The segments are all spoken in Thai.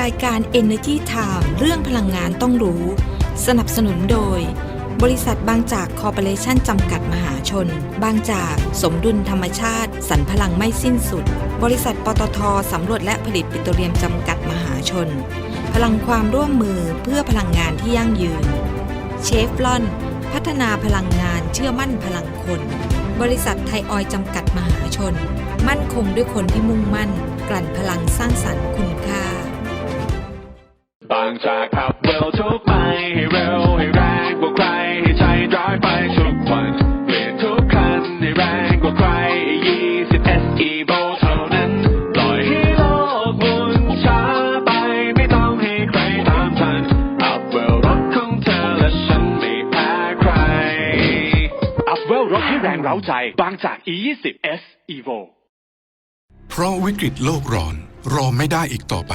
รายการ Energy Time เรื่องพลังงานต้องรู้ สนับสนุนโดย บริษัทบางจากคอร์ปอเรชั่นจำกัดมหาชน บางจากสมดุลธรรมชาติ สรรพลังไม่สิ้นสุด บริษัทปตทสำรวจและผลิตปิโตรเลียมจำกัดมหาชน พลังความร่วมมือเพื่อพลังงานที่ยั่งยืน เชฟลอน พัฒนาพลังงานเชื่อมั่นพลังคน บริษัทไทยออยจำกัดมหาชน มั่นคงด้วยคนที่มุ่งมั่น กลั่นพลังสร้างสรรค์คุณค่า บางจากขับเร็วทุกไปให้เร็วให้แรงกว่าใครให้ใจร้ายไปทุกวันเปลี่ยนทุกคันให้แรงกว่าใคร20 SE v o เท่านั้นปล่อยให้โลกหมุนช้าไปไม่ต้องให้ใครตามทันอัพเวลรถของเธอและฉันไม่แพ้ใครอัพเวลรถให้แรงเร้าใจบางจาก E20 S Evo เพราะวิกฤตโลกร้อนรอไม่ได้อีกต่อไป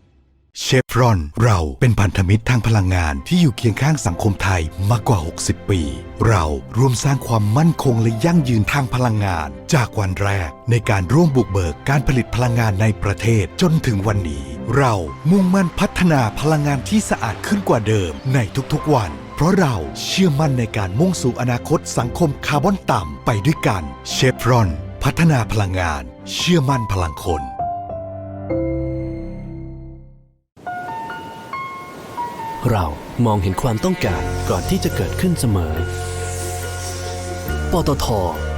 เชฟรอน เราเป็นพันธมิตรทางพลังงานที่อยู่เคียงข้างสังคมไทยมากกว่า 60 ปี เราร่วมสร้างความมั่นคงและยั่งยืนทางพลังงาน จากวันแรกในการร่วมบุกเบิกการผลิตพลังงานในประเทศจนถึงวันนี้ เรามุ่งมั่นพัฒนาพลังงานที่สะอาดขึ้นกว่าเดิมในทุกๆวัน เพราะเราเชื่อมั่นในการมุ่งสู่อนาคตสังคมคาร์บอนต่ำไปด้วยกันเชฟรอน พัฒนาพลังงาน เชื่อมั่นพลังคน เรามองเห็นความต้องการก่อนที่จะเกิดขึ้นเสมอ ปตท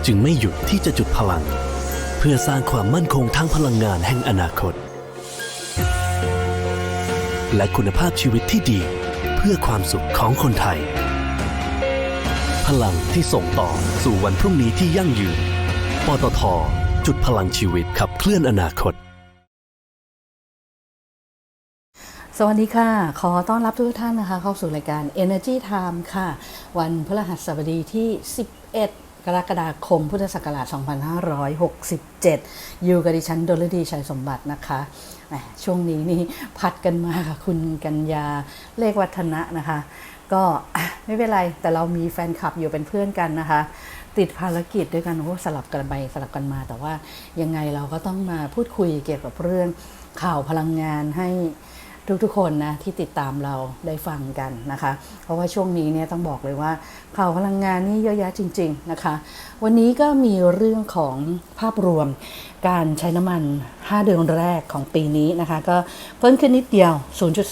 จึงไม่หยุดที่จะจุดพลัง เพื่อสร้างความมั่นคงทางพลังงานแห่งอนาคต และคุณภาพชีวิตที่ดีเพื่อความสุขของคนไทย พลังที่ส่งต่อสู่วันพรุ่งนี้ที่ยั่งยืน ปตท จุดพลังชีวิตขับเคลื่อนอนาคต สวัสดีค่ะ ขอต้อนรับทุกท่านนะคะ เข้าสู่รายการ Energy Time ค่ะ วันพฤหัสบดีที่ 11 กรกฎาคม พุทธศักราช 2567 อยู่กับดิฉันดลดีชัยสมบัตินะคะช่วงนี้นี่พัดกันมาค่ะ คุณกัญญาเลขวัฒนะนะคะ ก็ไม่เป็นไร แต่เรามีแฟนคลับอยู่เป็นเพื่อนกันนะคะ ติดภารกิจด้วยกันโอ้สลับกันไปสลับกันมา แต่ว่ายังไงเราก็ต้องมาพูดคุยเกี่ยวกับเรื่องข่าวพลังงานให้ ทุกๆ คนนะที่ติดตามเราได้ฟังกันนะคะ เพราะว่าช่วงนี้เนี่ยต้องบอกเลยว่าข่าวพลังงานนี่เยอะแยะจริง ๆนะคะ วันนี้ก็มีเรื่องของภาพรวมการใช้น้ำมัน 5 เดือนแรกของปีนี้นะคะ ก็เพิ่มขึ้นนิดเดียว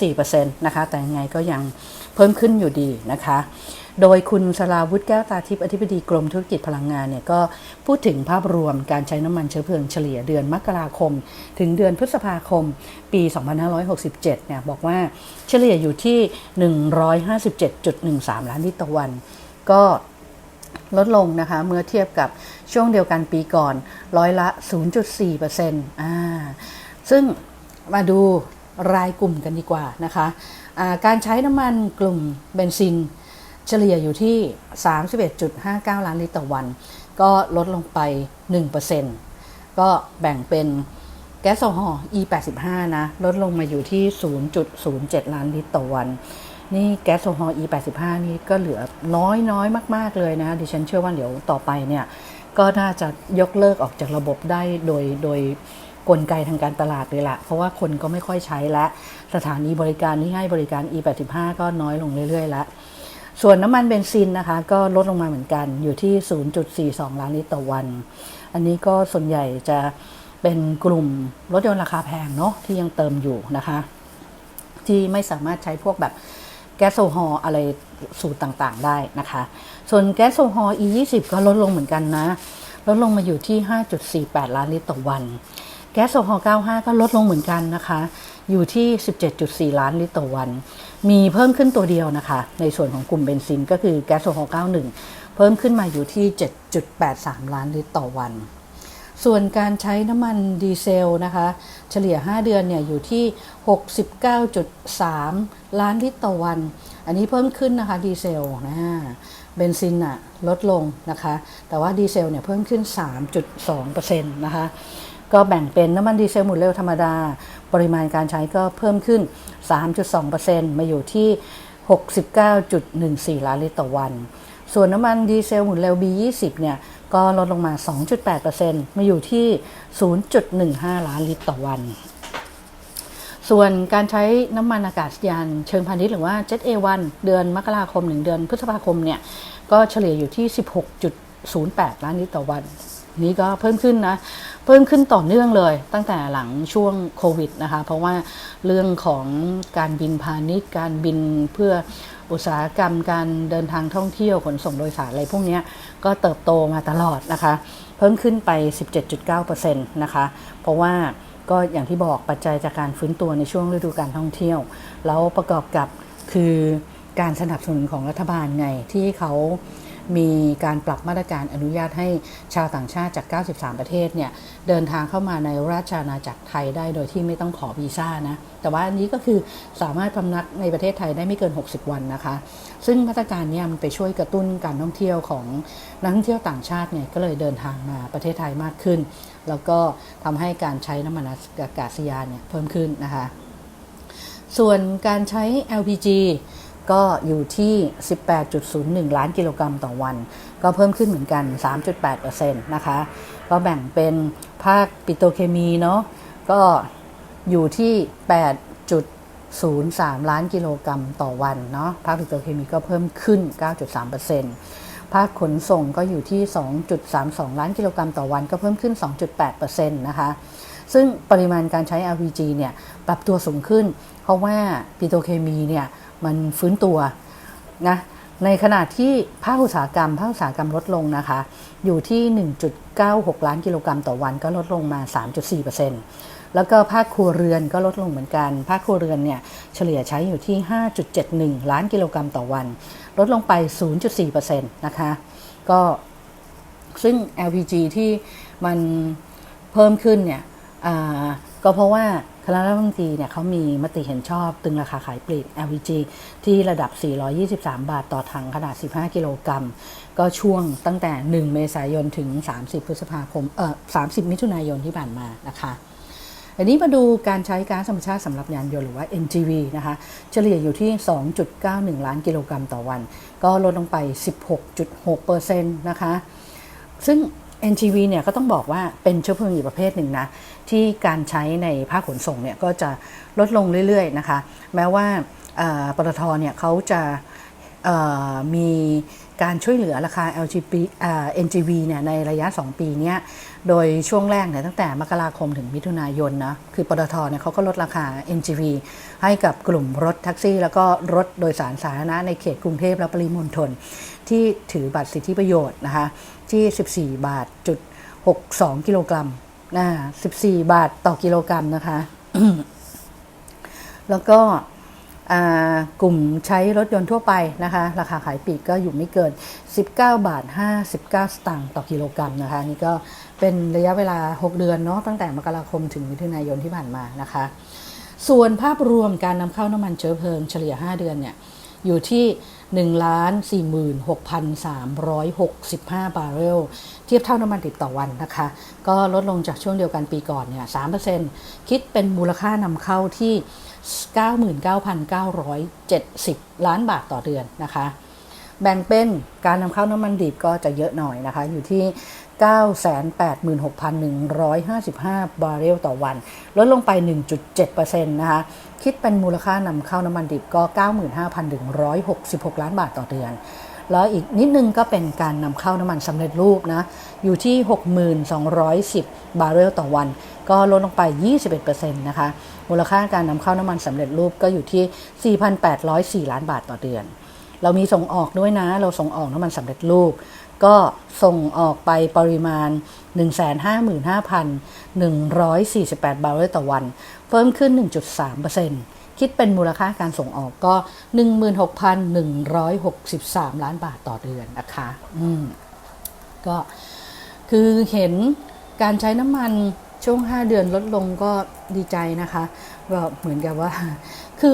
0.4%นะคะ แต่ยังไงก็ยังเพิ่มขึ้นอยู่ดีนะคะ โดยคุณสราวุฒิแก้วตาทิพย์อธิบดีกรมธุรกิจพลังงานเนี่ยก็พูดถึงภาพรวมการใช้น้ำมันเชื้อเพลิงเฉลี่ยเดือนมกราคม ถึงเดือนพฤษภาคม ปี 2567 เนี่ยบอกว่าเฉลี่ยอยู่ที่ 157.13 ล้านลิตรต่อวัน ก็ลดลงนะคะ เมื่อเทียบกับช่วงเดียวกันปีก่อนร้อยละ 0.4%อ่าซึ่งมาดูรายกลุ่มกันดีกว่านะคะอ่าการใช้น้ำมันกลุ่มเบนซิน เฉลี่ยอยู่ที่ 31.59 ล้านลิตรต่อวัน ก็ลดลงไป 1%ก็แบ่งเป็นแก๊สโซฮอล์ E85 นะ ลดลงมาอยู่ที่ 0.07 ล้านลิตรต่อวัน นี่แก๊สโซฮอล์ E85 นี่ก็เหลือน้อยน้อยมาก ๆ เลยนะ ดิฉันเชื่อว่าเดี๋ยวต่อไปเนี่ย ก็น่าจะยกเลิกออกจากระบบได้โดยโดยกลไกทางการตลาดเลยละเพราะว่าคนก็ไม่ค่อยใช้และ สถานีบริการที่ให้บริการ E85 ก็น้อยลงเรื่อย ๆ แล้ว ส่วนน้ำมันเบนซินนะคะ ก็ลดลงมาเหมือนกันอยู่ที่ 0.42 ล้านลิตรต่อวัน อันนี้ก็ส่วนใหญ่จะเป็นกลุ่มรถยนต์ราคาแพงเนาะที่ยังเติมอยู่นะคะ ที่ไม่สามารถใช้พวกแบบแก๊สโซฮอล์อะไรสูตรต่างๆได้นะคะ ส่วนแก๊สโซฮอล์ E20 ก็ลดลงเหมือนกันนะ ลดลงมาอยู่ที่ 5.48 ล้านลิตรต่อวันแก๊สโซฮอล์95 ก็ลดลงเหมือนกันนะคะ อยู่ที่ 17.4 ล้านลิตรต่อวัน มีเพิ่มขึ้นตัวเดียวนะคะ ในส่วนของกลุ่มเบนซินก็คือแก๊สโซฮอล์91 เพิ่มขึ้นมาอยู่ที่ 7.83 ล้านลิตรต่อวัน ส่วนการใช้น้ำมันดีเซลนะคะ เฉลี่ย 5 เดือนเนี่ยอยู่ที่ 69.3 ล้านลิตรต่อวัน อันนี้เพิ่มขึ้นนะคะดีเซลนะเบนซินอะลดลงนะคะ แต่ว่าดีเซลเนี่ยเพิ่มขึ้น 3.2%นะคะก็แบ่งเป็นน้ำมันดีเซลหมุนเร็วธรรมดา ปริมาณการใช้ก็เพิ่มขึ้น 3.2%มาอยู่ที่ 69.14 ล้านลิตรต่อวัน ส่วนน้ำมันดีเซลหมุนเร็ว B20 เนี่ยก็ลดลงมา 2.8%มาอยู่ที่ 0.15 ล้านลิตรต่อวัน ส่วนการใช้น้ำมันอากาศยานเชิงพาณิชย์หรือว่า Jet A1 เดือนมกราคมถึงเดือนพฤษภาคมเนี่ย ก็เฉลี่ยอยู่ที่ 16.08 ล้านลิตรต่อวัน นี่ก็เพิ่มขึ้นนะ เพิ่มขึ้นต่อเนื่องเลย ตั้งแต่หลังช่วงโควิดนะคะ เพราะว่าเรื่องของการบินพาณิชย์ การบินเพื่ออุตสาหกรรม การเดินทางท่องเที่ยวขนส่งโดยสารอะไรพวกนี้ก็เติบโตมาตลอดนะคะ เพิ่มขึ้นไป 17.9%นะคะ เพราะว่าก็อย่างที่บอกปัจจัยจากการฟื้นตัวในช่วงฤดูการท่องเที่ยว แล้วประกอบกับคือการสนับสนุนของรัฐบาลไงที่เขา มีการปรับมาตรการอนุญาตให้ชาวต่างชาติจาก 93 ประเทศเนี่ยเดินทางเข้ามาในราชอาณาจักรไทยได้โดยที่ไม่ต้องขอวีซ่านะ แต่ว่าอันนี้ก็คือสามารถพำนักในประเทศไทยได้ไม่เกิน 60 วันนะคะ ซึ่งมาตรการเนี้มันไปช่วยกระตุ้นการท่องเที่ยวของนักท่องเที่ยวต่างชาติเนี่ยก็เลยเดินทางมาประเทศไทยมากขึ้น แล้วก็ทำให้การใช้น้ำมันอากาศยานเนี่ยเพิ่มขึ้นนะคะ ส่วนการใช้ LPG ก็อยู่ที่ 18.01 ล้านกิโลกรัมต่อวัน ก็เพิ่มขึ้นเหมือนกัน 3.8%นะคะ ก็แบ่งเป็นภาคปิโตเคมีเนาะ ก็อยู่ที่ 8.03 ล้านกิโลกรัมต่อวันเนาะ ภาคปิโตเคมีก็เพิ่มขึ้น 9.3%ภาคขนส่งก็อยู่ที่ 2.32 ล้านกิโลกรัมต่อวัน ก็เพิ่มขึ้น 2.8%นะคะซึ่งปริมาณการใช้ LPG เนี่ยปรับตัวสูงขึ้น เพราะว่าปิโตเคมีเนี่ย มันฟื้นตัวนะในขณะที่ภาคอุตสาหกรรมภาคอุตสาหกรรมลดลงนะคะ อยู่ที่ 1.96 ล้านกิโลกรัมต่อวันก็ลดลงมา 3.4%แล้วก็ภาคครัวเรือนก็ลดลงเหมือนกัน ภาคครัวเรือนเนี่ยเฉลี่ยใช้อยู่ที่ 5.71 ล้านกิโลกรัมต่อวัน ลดลงไป 0.4%นะคะก็ซึ่ง LPG ที่มันเพิ่มขึ้นเนี่ยก็เพราะว่า ณะรัฐมนตรีเนี่ยเขามีมติเห็นชอบตึงราคาขายปลีก LPG ที่ระดับ 423 บาทต่อถังขนาด 15 กิโลกรัม ก็ช่วงตั้งแต่ 1 เมษายนถึง 30 พฤษภาคม เอ่อ 30 มิถุนายนที่ผ่านมานะคะอันนี้มาดูการใช้ก๊าซธรรมชาติสำหรับยานยนต์หรือว่า NGV นะคะ เฉลี่ยอยู่ที่ 2.91 ล้านกิโลกรัมต่อวัน ก็ลดลงไป 16.6%นะคะ ซึ่ง NGV เนี่ยก็ต้องบอกว่าเป็นเชื้อเพลิงอีกประเภทหนึ่งนะ ที่การใช้ในภาคขนส่งเนี่ยก็จะลดลงเรื่อยๆนะคะ แม้ว่าปตทเนี่ยเขาจะมี การช่วยเหลือราคา LGB อ่า NGV เนี่ยในระยะ 2 ปีเนี้ย โดยช่วงแรกเนี่ยตั้งแต่มกราคมถึงมิถุนายนนะ คือปตทเนี่ยเขาก็ลดราคา NGV ให้กับกลุ่มรถแท็กซี่ แล้วก็รถโดยสารสาธารณะในเขตกรุงเทพและปริมณฑลที่ถือบัตรสิทธิประโยชน์นะคะ ที่ 14 บาทจุด62 กิโลกรัมนะ14 บาทต่อกิโลกรัมนะคะ แล้วก็ กลุ่มใช้รถยนต์ทั่วไปนะคะ ราคาขายปลีกก็อยู่ไม่เกิน 19 บาท 59 สตางค์ต่อกิโลกรัมนะคะ นี่ก็เป็นระยะเวลา 6 เดือนเนาะตั้งแต่มกราคมถึงมิถุนายนที่ผ่านมานะคะ ส่วนภาพรวมการนำเข้าน้ำมันเชื้อเพลิงเฉลี่ย 5 เดือนเนี่ยอยู่ที่ 1ล้าน46,365 บาร์เรล เทียบเท่าน้ำมันดิบต่อวันนะคะ ก็ลดลงจากช่วงเดียวกันปีก่อนเนี่ย3%คิดเป็นมูลค่านำเข้าที่ 99,970 ล้านบาทต่อเดือนนะคะ แบ่งเป็นการนำเข้าน้ำมันดิบก็จะเยอะหน่อยนะคะ อยู่ที่ 986,155 บาร์เรลต่อวัน ลดลงไป 1.7%นะคะ คิดเป็นมูลค่านำเข้าน้ำมันดิบก็ 95,166 ล้านบาทต่อเดือน แล้วอีกนิดนึงก็เป็นการนำเข้าน้ำมันสำเร็จรูปนะ อยู่ที่ 6,210 บาร์เรลต่อวัน ก็ลดลงไป 21%นะคะ มูลค่าการนำเข้าน้ำมันสำเร็จรูปก็อยู่ที่ 4,804 ล้านบาทต่อเดือน เรามีส่งออกด้วยนะ เราส่งออกน้ำมันสำเร็จรูป ก็ส่งออกไปปริมาณ 155,148 บาร์เรลต่อวัน เพิ่มขึ้น 1.3%คิดเป็นมูลค่าการส่งออกก็ 16,163 ล้านบาทต่อเดือนนะคะ อืม ก็คือเห็นการใช้น้ำมันช่วง 5 เดือนลดลงก็ดีใจนะคะก็เหมือนกับว่า คือ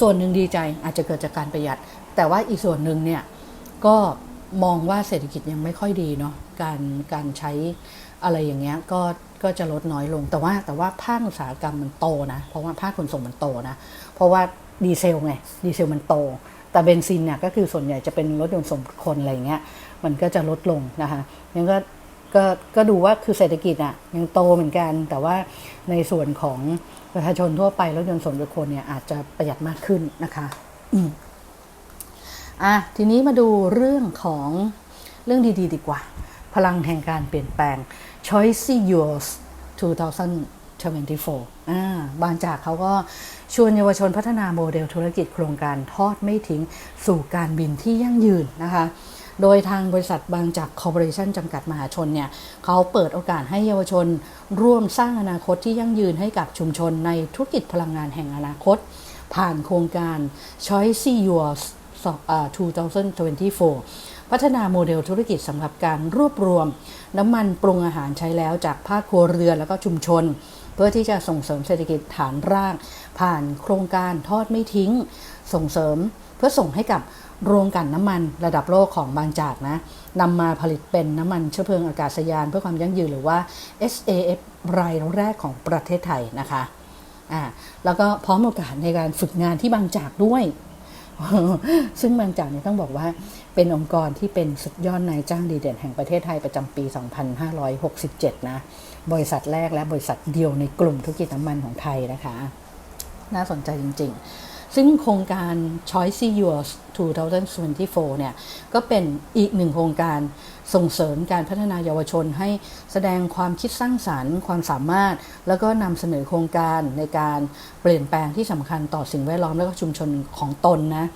ส่วนหนึ่งดีใจอาจจะเกิดจากการประหยัด แต่ว่าอีกส่วนหนึ่งเนี่ยก็ มองว่าเศรษฐกิจยังไม่ค่อยดีเนาะการการใช้อะไรอย่างเงี้ยก็ก็จะลดน้อยลง แต่ว่าแต่ว่าภาคอุตสาหกรรมมันโตนะ เพราะว่าภาคขนส่งมันโตนะ เพราะว่าดีเซลไงดีเซลมันโต แต่เบนซินเนี่ยก็คือส่วนใหญ่จะเป็นรถยนต์ส่งคนอะไรเงี้ยมันก็จะลดลงนะคะยังก็ก็ก็ดูว่าคือเศรษฐกิจอะยังโตเหมือนกัน แต่ว่าในส่วนของประชาชนทั่วไปรถยนต์ส่วนคคลเนี่ยอาจจะประหยัดมากขึ้นนะคะ อะทีนี้มาดูเรื่องของเรื่องดีๆ ดีกว่า พลังแห่งการเปลี่ยนแปลง Choice Yours 2024อ่าบางจากเขาก็ชวนเยาวชนพัฒนาโมเดลธุรกิจโครงการทอดไม่ทิ้งสู่การบินที่ยั่งยืนนะคะ โดยทางบริษัทบางจากคอร์ปอเรชันจำกัดมหาชนเนี่ยเขาเปิดโอกาสให้เยาวชนร่วมสร้างอนาคตที่ยั่งยืนให้กับชุมชนในธุรกิจพลังงานแห่งอนาคต ผ่านโครงการ Choice Yours 2024 พัฒนาโมเดลธุรกิจสำหรับการรวบรวม น้ำมันปรุงอาหารใช้แล้วจากภาคครัวเรือนแล้วก็ชุมชน เพื่อที่จะส่งเสริมเศรษฐกิจฐานราก ผ่านโครงการทอดไม่ทิ้ง ส่งเสริมเพื่อส่งให้กับโรงกลั่นน้ำมันระดับโลกของบางจากนะนำมาผลิตเป็นน้ำมันเชื้อเพลิงอากาศยานเพื่อความยั่งยืนหรือว่า SAF รายแรกของประเทศไทยนะคะอ่าแล้วก็พร้อมโอกาสในการฝึกงานที่บางจากด้วย ซึ่งบางจากเนี่ยต้องบอกว่าเป็นองค์กรที่เป็นสุดยอดนายจ้างดีเด่นแห่งประเทศไทยประจำปี 2567 นะ บริษัทแรกและบริษัทเดียวในกลุ่มธุรกิจน้ำมันของไทยนะคะ น่าสนใจจริง ๆ ซึ่งโครงการ Choice Yours 2024 เนี่ย ก็เป็นอีกหนึ่งโครงการส่งเสริมการพัฒนาเยาวชนให้แสดงความคิดสร้างสารรค์ ความสามารถ แล้วก็นำเสนอโครงการในการเปลี่ยนแปลงที่สำคัญต่อสิ่งแวดล้อมและก็ชุมชนของตนนะ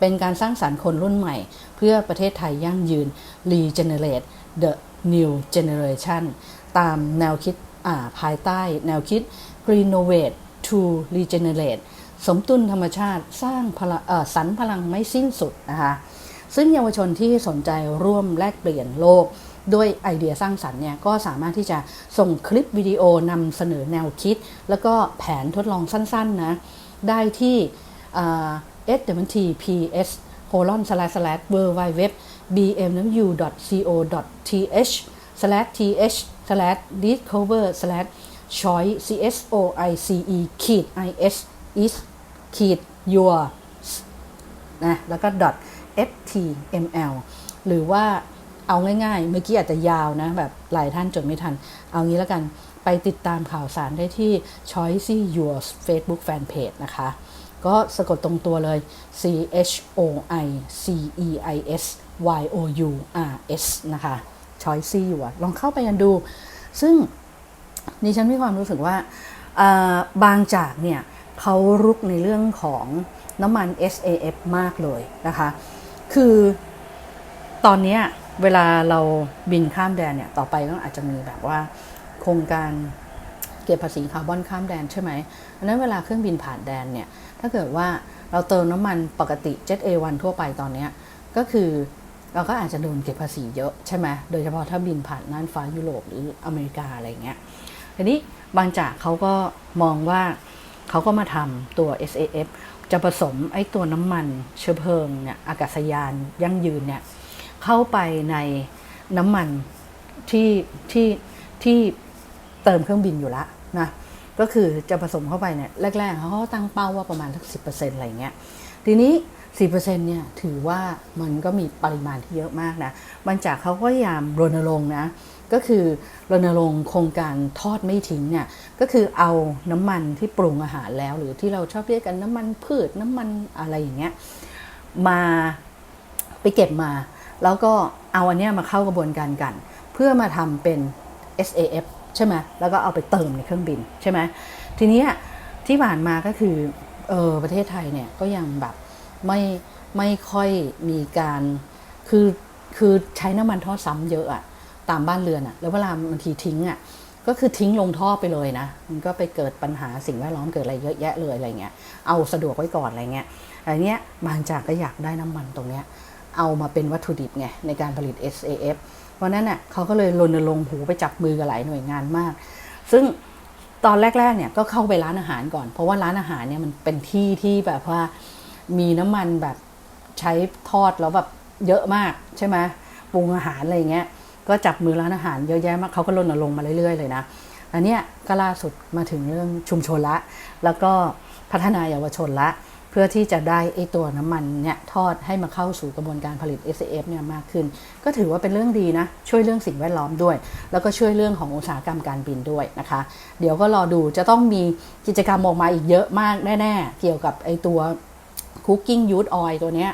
เป็นการสร้างสารรค์คนรุ่นใหม่ เพื่อประเทศไทยยั่งยืน Regenerate the New Generation ตามแนวคิดภายใต้ แนวคิด Renovate to Regenerate สมดุลธรรมชาติสร้างพลังสรรพลังไม่สิ้นสุดนะคะซึ่งเยาวชนที่สนใจร่วมแลกเปลี่ยนโลกด้วยไอเดียสร้างสรรค์เนี่ยก็สามารถที่จะส่งคลิปวิดีโอนำเสนอแนวคิด แล้วก็แผนทดลองสั้นๆนะได้ที่ swtps colon slash slash www bmw co th slash th slash discover slash choice c s o i c e ขีด i s is ขีด your นะแล้วก็ dot ftml หรือว่าเอาง่ายๆ เมื่อกี้อาจจะยาวนะ แบบหลายท่านจดไม่ทัน เอางี้แล้วกันไปติดตามข่าวสารได้ที่ Choice Your Facebook Fanpage นะคะ ก็สะกดตรงตัวเลย C H O I C E I S Y O U R S นะคะ Choice Your ลองเข้าไปกันดู ซึ่งดิฉันมีความรู้สึกว่าอ่าบางจากเนี่ย เขารุกในเรื่องของน้ำมัน SAF มากเลยนะคะ คือตอนนี้เวลาเราบินข้ามแดนเนี่ย ต่อไปก็อาจจะมีแบบว่าโครงการเก็บภาษีคาร์บอนข้ามแดนใช่ไหมอันนั้นเวลาเครื่องบินผ่านแดนเนี่ย ถ้าเกิดว่าเราเติมน้ำมันปกติ Jet A1 ทั่วไปตอนนี้ก็คือเราก็อาจจะโดนเก็บภาษีเยอะใช่ไหมโดยเฉพาะถ้าบินผ่านน่านฟ้ายุโรปหรืออเมริกาอะไรเงี้ย ทีนี้บางจากเขาก็มองว่า เขาก็มาทำตัว SAF จะผสมไอ้ตัวน้ำมันเชื้อเพลิงเนี่ยอากาศยานยั่งยืนเนี่ยเข้าไปในน้ำมันที่ที่ที่เติมเครื่องบินอยู่ล้วนะก็คือจะผสมเข้าไปเนี่ยแรกๆเขาตั้งเป้าว่าประมาณสักสิอะไรเงี้ยทีนี้10%เนี่ยถือว่ามันก็มีปริมาณที่เยอะมากนะบางจากเขาก็พยายามรณรงค์นะ ก็คือรณรงค์โครงการทอดไม่ทิ้งเนี่ยก็คือเอาน้ำมันที่ปรุงอาหารแล้ว หรือที่เราชอบเรียกกันน้ำมันพืชน้ำมันอะไรอย่างเงี้ยมาไปเก็บมา แล้วก็เอาอันเนี้ยมาเข้ากระบวนการกัน เพื่อมาทำเป็น SAF ใช่ไหมแล้วก็เอาไปเติมในเครื่องบินใช่ไหมทีนี้ที่ผ่านมาก็คือเออประเทศไทยเนี่ยก็ยังแบบไม่ไม่ค่อยมีการคือคือใช้น้ำมันทอดซ้ำเยอะอะ ตามบ้านเรือนอะแล้วเวลาบางทีทิ้งอะก็คือทิ้งลงท่อไปเลยนะ มันก็ไปเกิดปัญหาสิ่งแวดล้อมเกิดอะไรเยอะแยะเลยอะไรเงี้ย เอาสะดวกไว้ก่อนอะไรเงี้ยอะไรเนี้ยบางจากก็อยากได้น้ำมันตรงเนี้ย เอามาเป็นวัตถุดิบไงในการผลิต SAF เพราะนั้นเน่ยเขาก็เลยรณรงค์หูไปจับมือกับหลายหน่วยงานมาก ซึ่งตอนแรกๆเนี่ยก็เข้าไปร้านอาหารก่อน เพราะว่าร้านอาหารเนี่ยมันเป็นที่ที่แบบว่ามีน้ำมันแบบใช้ทอดแล้วแบบเยอะมากใช่ไหมปรุงอาหารอะไรเงี้ย ก็จับมือร้านอาหารเยอะแยะมากเขาก็รณรงค์มาเรื่อยๆเลยนะอันเนี้ยก็ล่าสุดมาถึงเรื่องชุมชนละ แล้วก็พัฒนาเยาวชนละ เพื่อที่จะได้ไอตัวน้ำมันเนี่ยทอดให้มาเข้าสู่กระบวนการผลิต SAF เนี่ยมากขึ้น ก็ถือว่าเป็นเรื่องดีนะ ช่วยเรื่องสิ่งแวดล้อมด้วย แล้วก็ช่วยเรื่องของอุตสาหกรรมการบินด้วยนะคะ เดี๋ยวก็รอดูจะต้องมีกิจกรรมออกมาอีกเยอะมากแน่ๆ เกี่ยวกับไอตัว Cooking Youth Oil ตัวเนี้ย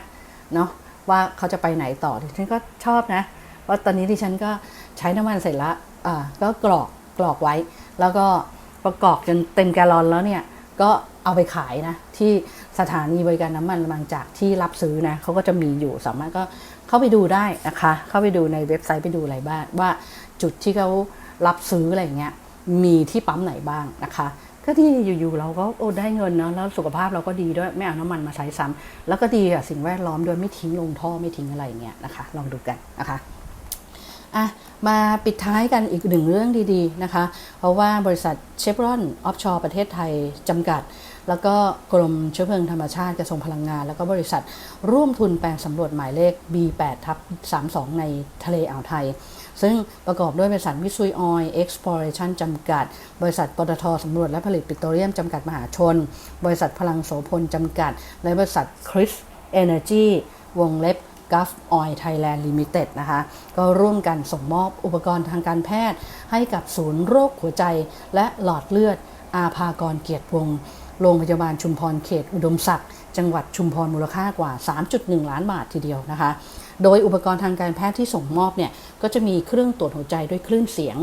เนาะว่าเขาจะไปไหนต่อฉันก็ชอบนะ เพราะตอนนี้ดิฉันก็ใช้น้ำมันเสร็จละอ่าก็กรอกกรอกไว้ แล้วก็ประกอบจนเต็มแกลลอนแล้วเนี่ยก็เอาไปขายนะ ที่สถานีบริการน้ำมันบางจากที่รับซื้อนะเขาก็จะมีอยู่สามารถก็เข้าไปดูได้นะคะ เข้าไปดูในเว็บไซต์ไปดูอะไรบ้างว่าจุดที่เขารับซื้ออะไรอย่างเงี้ยมีที่ปั๊มไหนบ้างนะคะ ก็ที่อยู่ๆเราก็โอ้ได้เงินเนาะแล้วสุขภาพเราก็ดีด้วยไม่เอาน้ำมันมาใช้ซ้ำแล้วก็ดีกับสิ่งแวดล้อมด้วยไม่ทิ้งลงท่อไม่ทิ้งอะไรเงี้ยนะคะ ลองดูกันนะคะ อะมาปิดท้ายกันอีกหนึ่งเรื่องดีๆนะคะ เพราะว่าบริษัทเชฟรอนออฟชอร์ประเทศไทยจำกัด แล้วก็กรมเชื้อเพลิงธรรมชาติกระทรวงพลังงาน แล้วก็บริษัทร่วมทุนแปลงสำรวจหมายเลข B8 ทับ32 ในทะเลอ่าวไทย ซึ่งประกอบด้วยบริษัทมิซุยออยล์เอ็กซ์พลอเรชันจำกัด บริษัทปตทสำรวจและผลิตปิโตรเลียมจำกัดมหาชน บริษัทพลังโสพลจำกัด และบริษัทคริสเอเนอร์จีวงเล็บ g u f Oil Thailand Limited นะคะ ก็ร่วมกันส่งมอบอุปกรณ์ทางการแพทย์ ให้กับศูนย์โรคหัวใจ และหลอดเลือด อาภากรเกียรติวงศ์โรงพยาบาลชุมพรเขตอุดมศักดิ์จังหวัดชุมพรมูลค่ากว่า 3.1 ล้านบาททีเดียวนะคะ โดยอุปกรณ์ทางการแพทย์ที่ส่งมอบเนี่ยก็จะมีเครื่องตรวจหัวใจด้วยคลื่นเสียง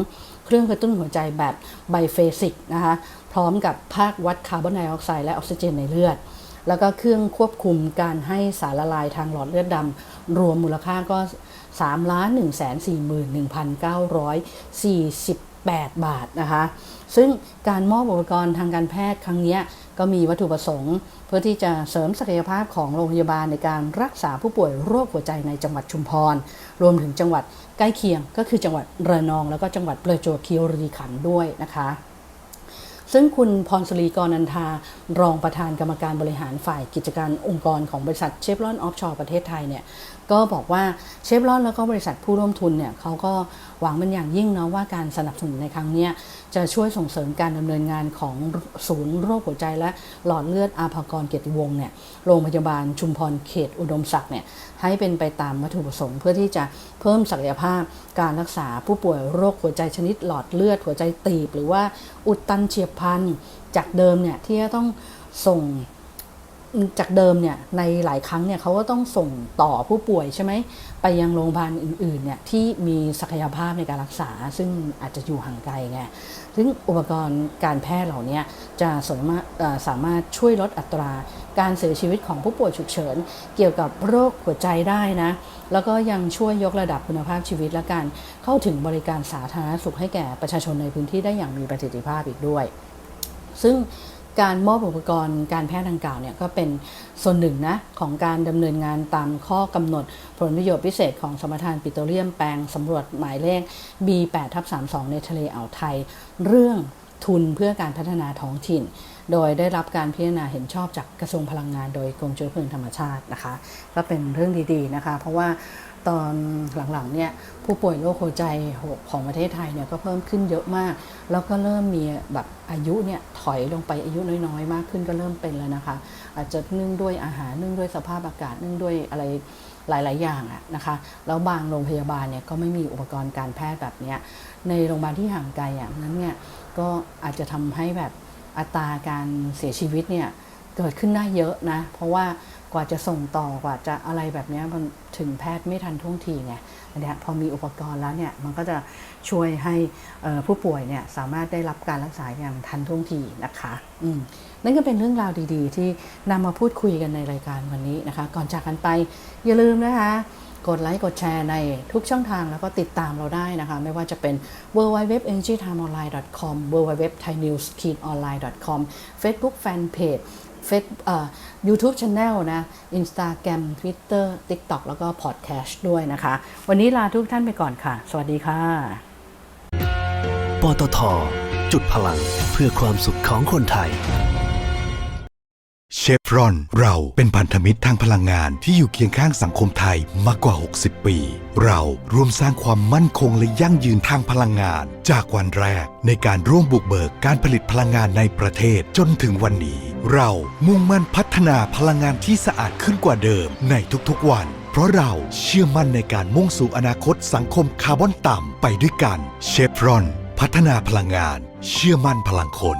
เครื่องกระตุ้นหัวใจแบบไบเฟสิกนะคะพร้อมกับภาควัดคาร์บอนไดออกไซด์และออกซิเจนในเลือด แล้วก็เครื่องควบคุมการให้สารละลายทางหลอดเลือดดำ รวมมูลค่าก็3ล้าน1 4 1 948 บาทนะคะ ซึ่งการมอบอุปกรณ์ทางการแพทย์ครั้งนี้ก็มีวัตถุประสงค์ เพื่อที่จะเสริมศักยภาพของโรงพยาบาลในการรักษาผู้ป่วยโรคหัวใจในจังหวัดชุมพร รวมถึงจังหวัดใกล้เคียงก็คือจังหวัดระนอง แล้วก็จังหวัดประจวบคีรีขันธ์ด้วยนะคะซึ่งคุณพรศรีกรนันทา รองประธานกรรมการบริหารฝ่ายกิจการองค์กรของบริษัทเชฟรอนออฟชอร์ประเทศไทยเนี่ย ก็บอกว่าเชฟรอนแล้วก็บริษัทผู้ร่วมทุนเนี่ยเขาก็หวังเป็นอย่างยิ่งเนาะว่าการสนับสนุนในครั้งนี้จะช่วยส่งเสริมการดำเนินงานของศูนย์โรคหัวใจและหลอดเลือดอาภากรเกียรติวงศ์เนี่ยโรงพยาบาลชุมพรเขตอุดมศักดิ์เนี่ยให้เป็นไปตามวัตถุประสงค์เพื่อที่จะเพิ่มศักยภาพการรักษาผู้ป่วยโรคหัวใจชนิดหลอดเลือดหัวใจตีบ หรือว่าอุดตันเฉียบพลันจากเดิมเนี่ยที่จะต้องส่ง จากเดิมเนี่ยในหลายครั้งเนี่ยเขาก็ต้องส่งต่อผู้ป่วยใช่ไหมไปยังโรงพยาบาลอื่นๆเนี่ยที่มีศักยภาพในการรักษา ซึ่งอาจจะอยู่ห่างไกลไงซึ่งอุปกรณ์การแพทย์เหล่านี้จะสามารถสามารถช่วยลดอัตราการเสียชีวิตของผู้ป่วยฉุกเฉิน เกี่ยวกับโรคหัวใจได้นะ แล้วก็ยังช่วยยกระดับคุณภาพชีวิตและการเข้าถึงบริการสาธารณสุขให้แก่ประชาชนในพื้นที่ได้อย่างมีประสิทธิภาพอีกด้วย ซึ่ง การมอบอุปกรณ์การแพทย์ดังกล่าวเนี่ยก็เป็นส่วนหนึ่งนะของการดำเนินงานตามข้อกำหนด ผลประโยชน์พิเศษของสมรทานปิโตรเลียมแปลงสำรวจหมายเลข B8 ทับ32 ในทะเลอ่าวไทย เรื่องทุนเพื่อการพัฒนาท้องถิ่น โดยได้รับการพิจารณาเห็นชอบจากกระทรวงพลังงาน โดยกรมเชื้อเพลิงธรรมชาตินะคะ ก็เป็นเรื่องดีๆนะคะ เพราะว่า ตอนหลังๆเนี่ยผู้ป่วยโรคหัวใจของประเทศไทยเนี่ยก็เพิ่มขึ้นเยอะมาก แล้วก็เริ่มมีแบบอายุเนี่ยถอยลงไปอายุน้อยๆ มากขึ้นก็เริ่มเป็นแล้วนะคะ อาจจะเนื่องด้วยอาหารเนื่องด้วยสภาพอากาศเนื่องด้วยอะไรหลาย ๆ อย่างอะนะคะ แล้วบางโรงพยาบาลเนี่ยก็ไม่มีอุปกรณ์การแพทย์แบบนี้ในโรงพยาบาลที่ห่างไกลอย่างนั้นเนี่ยก็อาจจะทำให้แบบอัตราการเสียชีวิตเนี่ยเกิดขึ้นได้เยอะนะ เพราะว่า กว่าจะส่งต่อกว่าจะอะไรแบบนี้มันถึงแพทย์ไม่ทันท่วงทีไงเนี้ยพอมีอุปกรณ์แล้วเนี่ยมันก็จะช่วยให้ผู้ป่วยเนี่ยสามารถได้รับการรักษาอย่างทันท่วงทีนะคะอืมนั่นก็เป็นเรื่องราวดีๆ ที่นำมาพูดคุยกันในรายการวันนี้นะคะ ก่อนจากกันไปอย่าลืมนะคะกดไลค์กดแชร์ในทุกช่องทางแล้วก็ติดตามเราได้นะคะ ไม่ว่าจะเป็น w w w e n g t i m e o n l i n e c o m w w w t h a i n e w s o n l i n e c o m Facebook Fanpage เฟซอ่ายูทูบช anel นะ Instagram Twitter TikTok แล้วก็พอดแคสต์ด้วยนะคะ วันนี้ลาทุกท่านไปก่อนค่ะ สวัสดีค่ะ ปตท จุดพลังเพื่อความสุขของคนไทย เชฟรอน เราเป็นพันธมิตรทางพลังงานที่อยู่เคียงข้างสังคมไทยมากกว่า 60 ปี เราร่วมสร้างความมั่นคงและยั่งยืนทางพลังงาน จากวันแรกในการร่วมบุกเบิกการผลิตพลังงานในประเทศจนถึงวันนี้ เรามุ่งมั่นพัฒนาพลังงานที่สะอาดขึ้นกว่าเดิมในทุกๆวัน เพราะเราเชื่อมั่นในการมุ่งสู่อนาคตสังคมคาร์บอนต่ำไปด้วยกัน เชฟรอน พัฒนาพลังงาน เชื่อมั่นพลังคน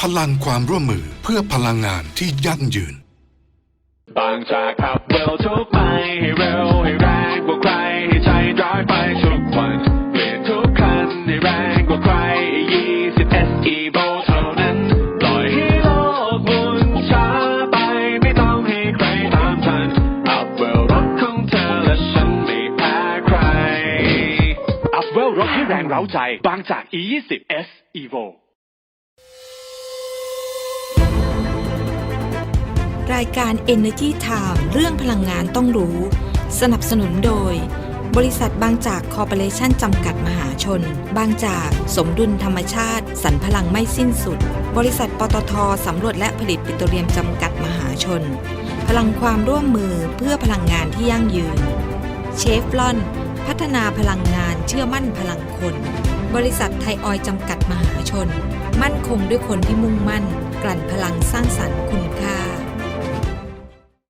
พลังความร่วมมือเพื่อพลังงานที่ยั่งยืน บางจากขับเร็วทุกไปให้เร็วให้แรงกว่าใครให้ใจร้ายไปทุกวันเปลี่ยนทุกคันให้แรงกว่าใคร20 SE v o เท่านั้นปล่อยให้โลกหมุนช้าไปไม่ต้องให้ใครตามทันอัพเวลรถของเธอและฉันไม่แพ้ใครอัพเวลรถให้แรงเร้าใจ บางจาก E20 S Evo รายการ Energy Time เรื่องพลังงานต้องรู้ สนับสนุนโดย บริษัทบางจากคอร์ปอเรชั่นจำกัดมหาชน บางจากสมดุลธรรมชาติ สรรพลังไม่สิ้นสุด บริษัทปตทสำรวจและผลิตปิโตรเลียมจำกัดมหาชน พลังความร่วมมือเพื่อพลังงานที่ยั่งยืน เชฟลอน พัฒนาพลังงานเชื่อมั่นพลังคน บริษัทไทยออยจำกัดมหาชน มั่นคงด้วยคนที่มุ่งมั่น กลั่นพลังสร้างสรรค์คุณค่า